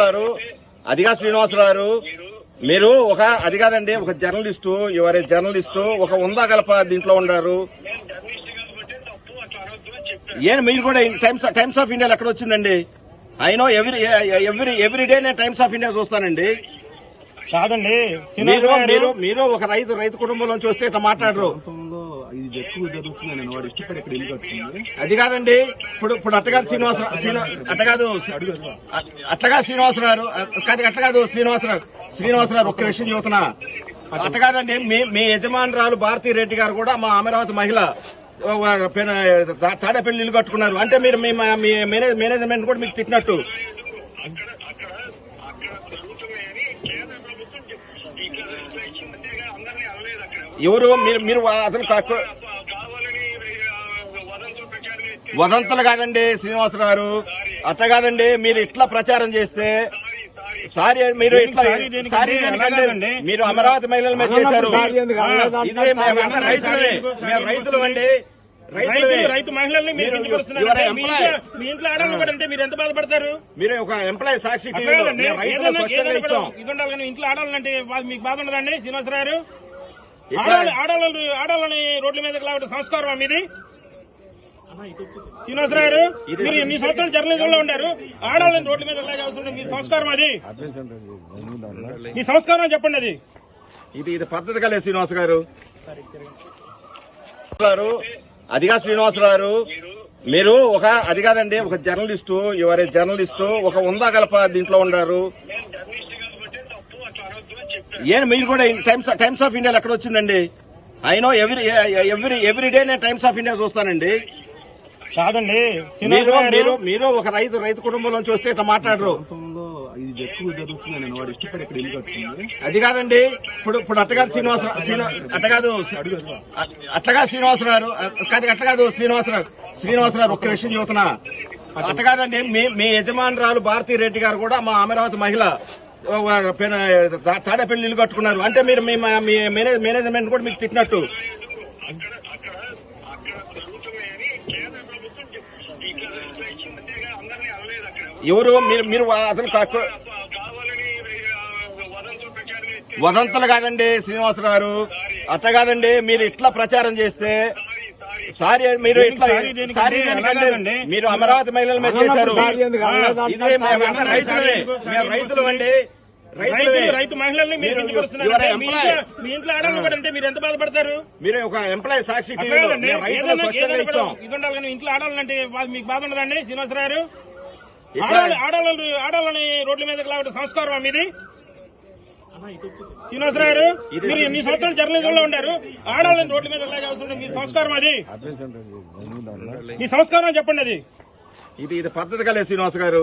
గారు అదిగా శ్రీనివాసరావు గారు మీరు ఒక అది కాదండి ఒక జర్నలిస్టు ఎవరి జర్నలిస్టు ఒక ఉందా గలప దీంట్లో ఉన్నారు. ఏం మీరు కూడా టైమ్స్ టైమ్స్ ఆఫ్ ఇండియాలో ఎక్కడ వచ్చిందండి? I know every every every day నేను టైమ్స్ ఆఫ్ ఇండియా చూస్తానండి. కాదండి మీరు మీరు ఒక రైతు రైతు కుటుంబంలోంచి వస్తే ఇట్లా మాట్లాడరు. ఇది ఎక్కువ వాడు ఇష్టపడి ఇక్కడ ఇల్లు కట్టుకుంది అది కాదండి. ఇప్పుడు ఇప్పుడు అట్టగాదు శ్రీనివాసరావు శ్రీనివా అట్టగాదు అట్టగా శ్రీనివాసరావు కాదు అట్టగాదు శ్రీనివాసరావు శ్రీనివాసరావు ఒక్క విషయం చెబుతున్నా. అట్ట కాదండి మీ మీ యజమానురాలు భారతీ రెడ్డి గారు కూడా మా అమరావతి మహిళ తాడేపల్లి ఇల్లు కట్టుకున్నారు. అంటే మీరు మీ మా- మీ మేనేజ్- మేనేజ్మెంట్ కూడా మీకు తిట్టినట్టు. ఎవరు? మీరు మీరు అతను వదంతులు కాదండి శ్రీనివాసరావు గారు. అట్ట కాదండి మీరు ఇట్లా ప్రచారం చేస్తే సారీ మీరు ఇట్లా సారీ. మీరు అమరావతి మహిళల మీద చేశారు ఇదే మేమంతా రైతులమే. మేము రైతులు అండి. రైతు రైతులమే రైతు మహిళల్ని మీరు మీ. ఇంట్లో- మీరు ఎంత బాధపడతారు? మీరు ఒక ఎంప్లాయీ సాక్షి రైతులు ఇది ఉండాలి ఇంట్లో ఆడాలంటే మీకు బాధ ఉండదండి శ్రీనివాసరావు ఆడవాళ్ళు ఆడవాళ్ళని రోడ్ల మీద లాగడం సంస్కారం మీది? శ్రీనివాసరావు గారు మీరు ఎన్ని సంవత్సరాలు జర్నలిజంలో ఉండారు. ఆడవాళ్ళని రోడ్ల మీద లాగాల్సిన మీ సంస్కారం అది. మీ సంస్కారం చెప్పండి అది. ఇది ఇది పద్ధతి కలే శ్రీనివాస్ గారు. గారు అదిగా శ్రీనివాసరావు గారు మీరు ఒక అది కాదండి ఒక జర్నలిస్టు ఎవరి జర్నలిస్టు ఒక ఉందా గలప దీంట్లో ఉన్నారు? ఏం మీరు కూడా టైమ్స్ టైమ్స్ ఆఫ్ ఇండియాలో ఎక్కడ వచ్చిందండి? I know every every every day నేను టైమ్స్ ఆఫ్ ఇండియా చూస్తానండి. కాదండి మీరు మీరు ఒక రైతు రైతు కుటుంబంలోంచి వస్తే ఇట్లా మాట్లాడరు. ఇది ఎక్కువ వాడు ఇష్టపడి ఇక్కడ ఇల్లు అది కాదండి. ఇప్పుడు ఇప్పుడు అట్టగాదు శ్రీనివాసరావు శ్రీనివా అట్టగాదు అట్టగా శ్రీనివాసరావు కాదు అట్టగాదు శ్రీనివాసరావు శ్రీనివాసరావు ఒక్క విషయం చెబుతున్నా. అట్ట కాదండి మీ మీ యజమానురాలు భారతీ రెడ్డి గారు కూడా మా అమరావతి మహిళ తాడేపల్లి ఇల్లు కట్టుకున్నారు. అంటే మీరు మీ మా- మీ మేనేజ్- మేనేజ్మెంట్ కూడా మీకు తిట్టినట్టు. ఎవరు? మీరు మీరు అతను వదంతులు కాదండి శ్రీనివాసరావు గారు. అట్ట కాదండి మీరు ఇట్లా ప్రచారం చేస్తే సారీ మీరు ఇట్లా సారీ దేనికండి? మీరు అమరావతి మహిళల మీద చేశారు. ఇదే మేమంతా రైతులమే. మేము రైతులు అండి. రైతు మహిళల్ని మీరు అంటే మీ employee. ఇంట్లో- మీ ఇంట్లో ఆడవాళ్ళు కూడా అంటే మీరు ఎంత బాధపడతారు? మీరు ఒక ఎంప్లాయీ సాక్షి రైతులు ఏదైనా- స్వచ్ఛంగా ఏదైనా కూడా ఇచ్చాం. ఇది ఉండాలి కానీ ఇంట్లో ఆడాలంటే మీకు బాధ ఉండదండి శ్రీనివాసరావు ఆడవాళ్ళు ఆడవాళ్ళు ఆడవాళ్ళని రోడ్ల మీద? లాగడం సంస్కారం మీది శ్రీనివాసరావు గారు ఇది- మీరు ఎన్ని సంవత్సరాలు జర్నలిజంలో ఉండారు? ఆడవాళ్ళని రోడ్ల మీద లాగాల్సిన మీ సంస్కారం అది. మీ సంస్కారం చెప్పండి అది. ఇది ఇది పద్ధతి కలే శ్రీనివాస్ గారు.